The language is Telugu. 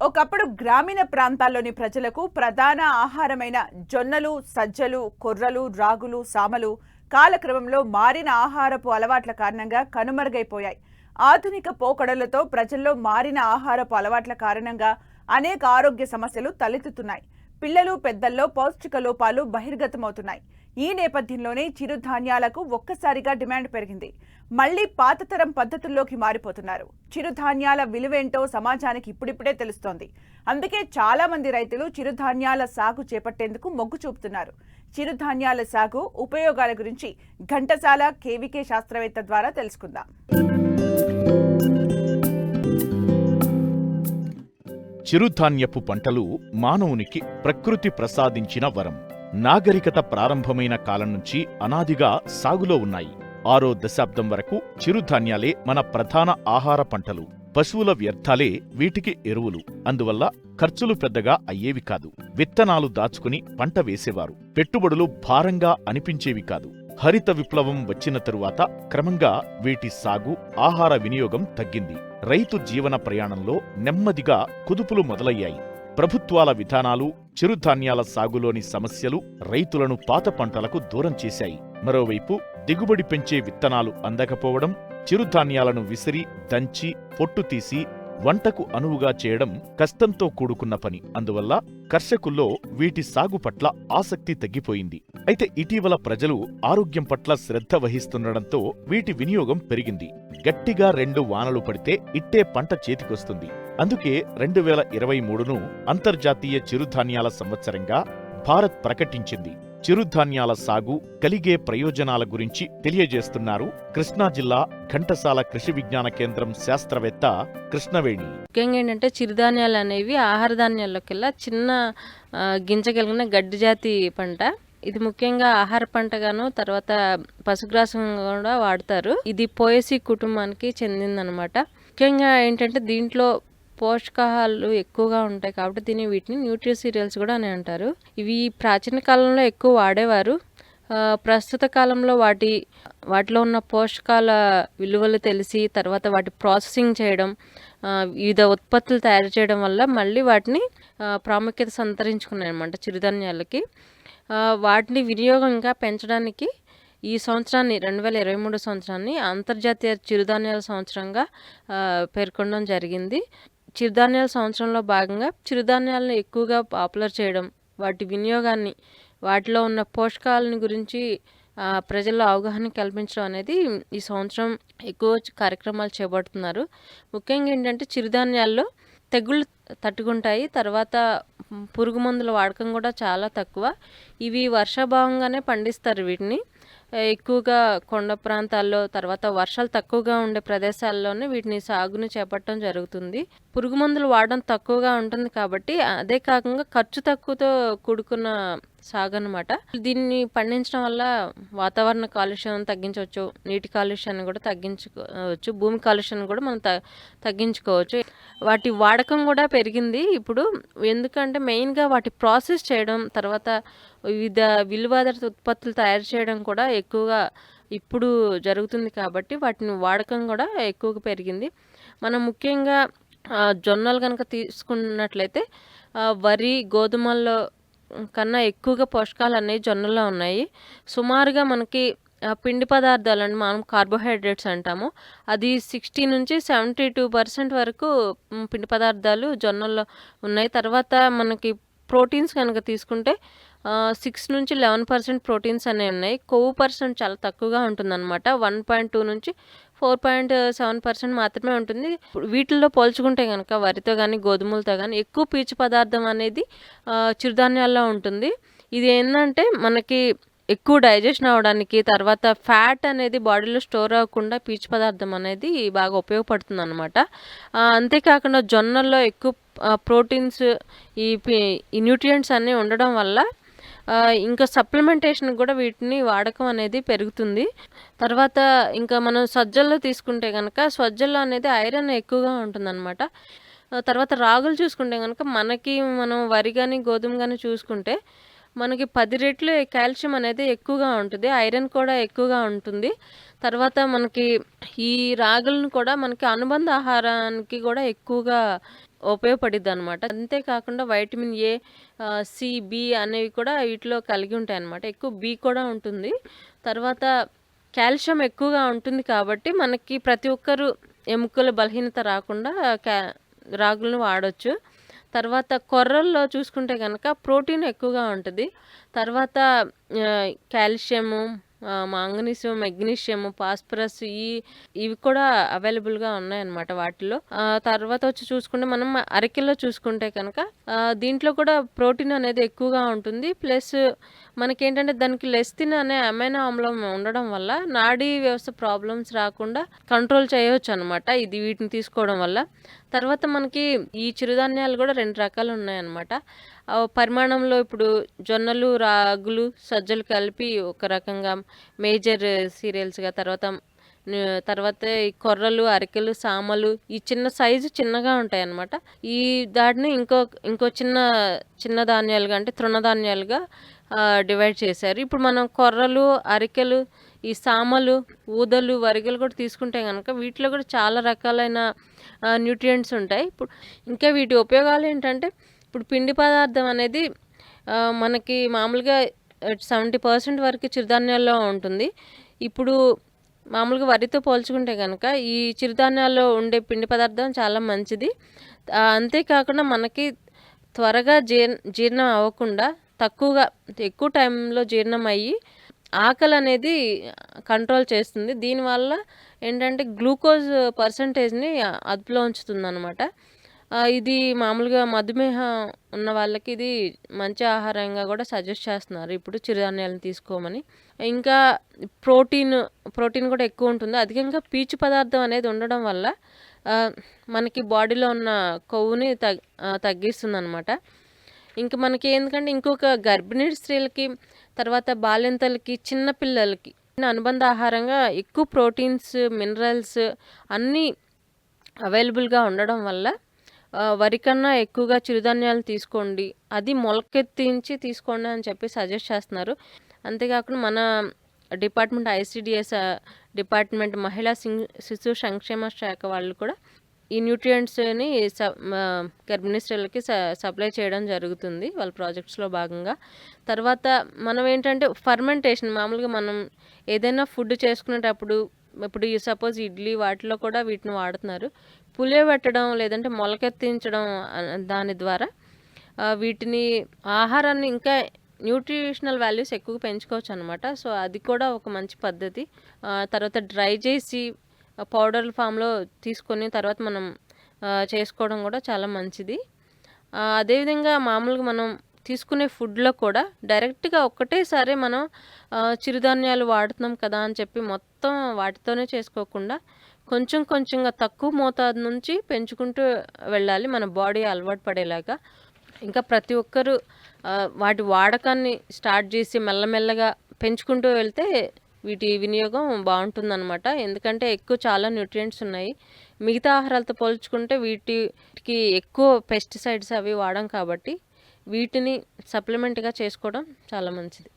ఒకప్పుడు గ్రామీణ ప్రాంతాల్లోని ప్రజలకు ప్రధాన ఆహారమైన జొన్నలు సజ్జలు కొర్రలు రాగులు సామలు కాలక్రమంలో మారిన ఆహారపు అలవాట్ల కారణంగా కనుమరుగైపోయాయి. ఆధునిక పోకడలతో ప్రజల్లో మారిన ఆహారపు అలవాట్ల కారణంగా అనేక ఆరోగ్య సమస్యలు తలెత్తుతున్నాయి. పిల్లలు పెద్దల్లో పౌష్టిక లోపాలు బహిర్గతమవుతున్నాయి. ఈ నేపథ్యంలోనే చిరుధాన్యాలకు ఒక్కసారిగా డిమాండ్ పెరిగింది. మళ్ళీ పాతతరం పద్ధతుల్లోకి మారిపోతున్నారు. చిరుధాన్యాల విలువేంటో సమాజానికి ఇప్పుడిప్పుడే తెలుస్తోంది. అందుకే చాలా మంది రైతులు చిరుధాన్యాల సాగు చేపట్టేందుకు మొగ్గు చూపుతున్నారు. చిరుధాన్యాల సాగు ఉపయోగాల గురించి ఘంటసాల కేవీకే శాస్త్రవేత్త ద్వారా తెలుసుకుందాం. చిరుధాన్యపు పంటలు మానవునికి ప్రకృతి ప్రసాదించిన వరం. నాగరికత ప్రారంభమైన కాలం నుంచి అనాదిగా సాగులో ఉన్నాయి. ఆరో దశాబ్దం వరకు చిరుధాన్యాలే మన ప్రధాన ఆహార పంటలు. పశువుల వ్యర్థాలే వీటికి ఎరువులు. అందువల్ల ఖర్చులు పెద్దగా అయ్యేవి కాదు. విత్తనాలు దాచుకుని పంట వేసేవారు. పెట్టుబడులు భారంగా అనిపించేవి కాదు. హరిత విప్లవం వచ్చిన తరువాత క్రమంగా వీటి సాగు ఆహార వినియోగం తగ్గింది. రైతు జీవన ప్రయాణంలో నెమ్మదిగా కుదుపులు మొదలయ్యాయి. ప్రభుత్వాల విధానాలు చిరుధాన్యాల సాగులోని సమస్యలు రైతులను పాత పంటలకు దూరం చేశాయి. మరోవైపు దిగుబడి పెంచే విత్తనాలు అందకపోవడం చిరుధాన్యాలను విసిరి దంచి పొట్టు తీసి వంటకు అనువుగా చేయడం కష్టంతో కూడుకున్న పని. అందువల్ల కర్షకుల్లో వీటి సాగు పట్ల ఆసక్తి తగ్గిపోయింది. అయితే ఇటీవల ప్రజలు ఆరోగ్యం పట్ల శ్రద్ధ వహిస్తుండడంతో వీటి వినియోగం పెరిగింది. గట్టిగా రెండు వానలు పడితే ఇట్టే పంట చేతికొస్తుంది. అందుకే రెండు వేల ఇరవై మూడును అంతర్జాతీయ చిరుధాన్యాల సంవత్సరంగా భారత్ ప్రకటించింది. చిరుధాన్యాల సాగు కలిగే ప్రయోజనాల గురించి తెలియజేస్తున్నారు కృష్ణా జిల్లా ఘంటసాల కృషి విజ్ఞాన కేంద్రం శాస్త్రవేత్త కృష్ణవేణి. ముఖ్యంగా ఏంటంటే చిరుధాన్యాలు అనేవి ఆహార ధాన్యాల్లోకెల్లా చిన్న గింజగలిగిన గింజ కలిగిన గడ్డి జాతి పంట. ఇది ముఖ్యంగా ఆహార పంటగాను తర్వాత పశుగ్రాసం కూడా వాడతారు. ఇది పోయసి కుటుంబానికి చెందిందనమాట. ముఖ్యంగా ఏంటంటే దీంట్లో పోషకాహాలు ఎక్కువగా ఉంటాయి కాబట్టి దీన్ని వీటిని న్యూట్రి సీరియల్స్ కూడా అని అంటారు. ఇవి ప్రాచీన కాలంలో ఎక్కువ వాడేవారు. ప్రస్తుత కాలంలో వాటి వాటిలో ఉన్న పోషకాల విలువలు తెలిసి తర్వాత వాటి ప్రాసెసింగ్ చేయడం వివిధ ఉత్పత్తులు తయారు చేయడం వల్ల మళ్ళీ వాటిని ప్రాముఖ్యత సంతరించుకున్నాయి అనమాట చిరుధాన్యాలకి వాటిని వినియోగం ఇంకా పెంచడానికి ఈ సంవత్సరాన్ని రెండు వేల ఇరవై మూడు సంవత్సరాన్ని అంతర్జాతీయ చిరుధాన్యాల సంవత్సరంగా పేర్కొనడం జరిగింది. చిరుధాన్యాల సంవత్సరంలో భాగంగా చిరుధాన్యాలను ఎక్కువగా పాపులర్ చేయడం వాటి వినియోగాన్ని వాటిలో ఉన్న పోషకాలని గురించి ప్రజల్లో అవగాహన కల్పించడం అనేది ఈ సంవత్సరం ఎక్కువ కార్యక్రమాలు చేపడుతున్నారు. ముఖ్యంగా ఏంటంటే చిరుధాన్యాల్లో తెగుళ్ళు తట్టుకుంటాయి తర్వాత పురుగు మందుల వాడకం కూడా చాలా తక్కువ. ఇవి వర్షాభావంగానే పండిస్తారు వీటిని. ఎక్కువగా కొండ ప్రాంతాల్లో తర్వాత వర్షాలు తక్కువగా ఉండే ప్రదేశాల్లోనే వీటిని సాగును చేపట్టడం జరుగుతుంది. పురుగు మందులు వాడడం తక్కువగా ఉంటుంది కాబట్టి అదే కాకుండా ఖర్చు తక్కువతో కూడుకున్న సాగనమాట. దీన్ని పండించడం వల్ల వాతావరణ కాలుష్యం తగ్గించవచ్చు నీటి కాలుష్యాన్ని కూడా తగ్గించుకోవచ్చు భూమి కాలుష్యాన్ని కూడా మనం త తగ్గించుకోవచ్చు. వాటి వాడకం కూడా పెరిగింది ఇప్పుడు. ఎందుకంటే మెయిన్గా వాటి ప్రాసెస్ చేయడం తర్వాత వివిధ విలువాధారిత ఉత్పత్తులు తయారు చేయడం కూడా ఎక్కువగా ఇప్పుడు జరుగుతుంది కాబట్టి వాటిని వాడకం కూడా ఎక్కువగా పెరిగింది. మనం ముఖ్యంగా జొన్నలు కనుక తీసుకున్నట్లయితే వరి గోధుమల్లో కన్నా ఎక్కువగా పోషకాలు అనేవి జొన్నలో ఉన్నాయి. సుమారుగా మనకి పిండి పదార్థాలు అంటే మనం కార్బోహైడ్రేట్స్ అంటాము. అది సిక్స్టీ నుంచి సెవెంటీ టూ పర్సెంట్ వరకు పిండి పదార్థాలు జొన్నల్లో ఉన్నాయి. తర్వాత మనకి ప్రోటీన్స్ కనుక తీసుకుంటే సిక్స్ నుంచి లెవెన్ పర్సెంట్ ప్రోటీన్స్ అనేవి ఉన్నాయి. కొవ్వు పర్సెంట్ చాలా తక్కువగా ఉంటుందన్నమాట. వన్ పాయింట్ టూ నుంచి ఫోర్ పాయింట్ సెవెన్ పర్సెంట్ మాత్రమే ఉంటుంది. వీటిల్లో పోల్చుకుంటే కనుక వరితో కానీ గోధుమలతో కానీ ఎక్కువ పీచు పదార్థం అనేది చిరుధాన్యాల్లో ఉంటుంది. ఇది ఏంటంటే మనకి ఎక్కువ డైజెషన్ అవ్వడానికి తర్వాత ఫ్యాట్ అనేది బాడీలో స్టోర్ అవ్వకుండా పీచు పదార్థం అనేది బాగా ఉపయోగపడుతుంది అనమాట అంతేకాకుండా జొన్నల్లో ఎక్కువ ప్రోటీన్స్ ఈ ఈ న్యూట్రియంట్స్ అన్నీ ఉండడం వల్ల ఇంకా సప్లిమెంటేషన్ కూడా వీటిని వాడకం అనేది పెరుగుతుంది. తర్వాత ఇంకా మనం సజ్జల్లో తీసుకుంటే కనుక సజ్జల్లో అనేది ఐరన్ ఎక్కువగా ఉంటుందన్నమాట. తర్వాత రాగులు చూసుకుంటే కనుక మనకి మనం వరి కానీ గోధుమ కానీ చూసుకుంటే మనకి పది రెట్లు కాల్షియం అనేది ఎక్కువగా ఉంటుంది. ఐరన్ కూడా ఎక్కువగా ఉంటుంది. తర్వాత మనకి ఈ రాగులను కూడా మనకి అనుబంధ ఆహారానికి కూడా ఎక్కువగా ఉపయోగపడిద్ది అనమాట అంతేకాకుండా వైటమిన్ ఏ సి బి అనేవి కూడా వీటిలో కలిగి ఉంటాయి అన్నమాట ఎక్కువ బి కూడా ఉంటుంది. తర్వాత కాల్షియం ఎక్కువగా ఉంటుంది కాబట్టి మనకి ప్రతి ఒక్కరు ఎముకల బలహీనత రాకుండా క్యా రాగులను వాడవచ్చు తర్వాత కొర్రల్లో చూసుకుంటే కనుక ప్రోటీన్ ఎక్కువగా ఉంటుంది. తర్వాత కాల్షియము మాంగనీసియం మెగ్నీషియం ఫాస్ఫరస్ ఈ ఇవి కూడా అవైలబుల్గా ఉన్నాయన్నమాట వాటిలో. తర్వాత వచ్చి చూసుకుంటే మనం అరకిలో చూసుకుంటే కనుక దీంట్లో కూడా ప్రోటీన్ అనేది ఎక్కువగా ఉంటుంది. ప్లస్ మనకేంటంటే దానికి లెస్తిన్ అనే అమైనో ఆమ్లం ఉండడం వల్ల నాడీ వ్యవస్థ ప్రాబ్లమ్స్ రాకుండా కంట్రోల్ చేయవచ్చు అనమాట ఇది వీటిని తీసుకోవడం వల్ల. తర్వాత మనకి ఈ చిరుధాన్యాలు కూడా రెండు రకాలు ఉన్నాయన్నమాట. పరిమాణంలో ఇప్పుడు జొన్నలు రాగులు సజ్జలు కలిపి ఒక రకంగా మేజర్ సీరియల్స్గా తర్వాత తర్వాత ఈ కొర్రలు అరికెలు సామలు ఈ చిన్న సైజు చిన్నగా ఉంటాయి అన్నమాట ఈ దాటిని ఇంకో ఇంకో చిన్న చిన్న ధాన్యాలుగా అంటే తృణధాన్యాలుగా డివైడ్ చేశారు. ఇప్పుడు మనం కొర్రలు అరికెలు ఈ సామలు ఊదలు వరిగలు కూడా తీసుకుంటే కనుక వీటిలో కూడా చాలా రకాలైన న్యూట్రియంట్స్ ఉంటాయి. ఇప్పుడు ఇంకా వీటి ఉపయోగాలు ఏంటంటే ఇప్పుడు పిండి పదార్థం అనేది మనకి మామూలుగా సెవెంటీ పర్సెంట్ వరకు చిరుధాన్యాల్లో ఉంటుంది. ఇప్పుడు మామూలుగా వరితో పోల్చుకుంటే కనుక ఈ చిరుధాన్యాల్లో ఉండే పిండి పదార్థం చాలా మంచిది. అంతేకాకుండా మనకి త్వరగా జీర్ జీర్ణం అవ్వకుండా తక్కువగా ఎక్కువ టైంలో జీర్ణం అయ్యి ఆకలి అనేది కంట్రోల్ చేస్తుంది. దీనివల్ల ఏంటంటే గ్లూకోజ్ పర్సంటేజ్ని అదుపులో ఉంచుతుంది అనమాట ఇది మామూలుగా మధుమేహం ఉన్న వాళ్ళకి ఇది మంచి ఆహారంగా కూడా సజెస్ట్ చేస్తున్నారు. ఇప్పుడు చిరుధాన్యాలను తీసుకోమని. ఇంకా ప్రోటీన్ ప్రోటీన్ కూడా ఎక్కువ ఉంటుంది. అధికంగా పీచు పదార్థం అనేది ఉండడం వల్ల మనకి బాడీలో ఉన్న కొవ్వుని తగ్ తగ్గిస్తుంది అనమాట ఇంకా మనకి ఎందుకంటే ఇంకొక గర్భిణీ స్త్రీలకి తర్వాత బాలింతలకి చిన్నపిల్లలకి అనుబంధ ఆహారంగా ఎక్కువ ప్రోటీన్స్ మినరల్స్ అన్నీ అవైలబుల్గా ఉండడం వల్ల వరి కన్నా ఎక్కువగా చిరుధాన్యాలు తీసుకోండి. అది మొలకెత్తించి తీసుకోండి అని చెప్పి సజెస్ట్ చేస్తున్నారు. అంతేకాకుండా మన డిపార్ట్మెంట్ ఐసిడిఎస్ డిపార్ట్మెంట్ మహిళా శిశు సంక్షేమ శాఖ వాళ్ళు కూడా ఈ న్యూట్రియంట్స్ని స ఆ, గర్భిణీ స్త్రీలకి సప్లై చేయడం జరుగుతుంది వాళ్ళ ప్రాజెక్ట్స్లో భాగంగా. తర్వాత మనం ఏంటంటే ఫర్మెంటేషన్ మామూలుగా మనం ఏదైనా ఫుడ్ చేసుకునేటప్పుడు ఇప్పుడు ఈ సపోజ్ ఇడ్లీ వాటిలో కూడా వీటిని వాడుతున్నారు. పులియబెట్టడం లేదంటే మొలకెత్తించడం దాని ద్వారా వీటిని ఆహారాన్ని ఇంకా న్యూట్రిషనల్ వాల్యూస్ ఎక్కువ పెంచుకోవచ్చు అనమాట సో అది కూడా ఒక మంచి పద్ధతి. తర్వాత డ్రై చేసి పౌడర్ ఫామ్లో తీసుకొని తర్వాత మనం చేసుకోవడం కూడా చాలా మంచిది. అదేవిధంగా మామూలుగా మనం తీసుకునే ఫుడ్లో కూడా డైరెక్ట్గా ఒక్కటేసారి మనం చిరుధాన్యాలు వాడుతున్నాం కదా అని చెప్పి మొత్తం వాటితోనే చేసుకోకుండా కొంచెం కొంచెంగా తక్కువ మోతాదు నుంచి పెంచుకుంటూ వెళ్ళాలి. మన బాడీ అలవాటు పడేలాగా. ఇంకా ప్రతి ఒక్కరూ వాటి వాడకాన్ని స్టార్ట్ చేసి మెల్లమెల్లగా పెంచుకుంటూ వెళ్తే వీటి వినియోగం బాగుంటుందన్నమాట. ఎందుకంటే ఎక్కువ చాలా న్యూట్రియంట్స్ ఉన్నాయి. మిగతా ఆహారాలతో పోల్చుకుంటే వీటికి ఎక్కువ పెస్టిసైడ్స్ అవి వాడం కాబట్టి వీటిని సప్లిమెంట్గా చేసుకోవడం చాలా మంచిది.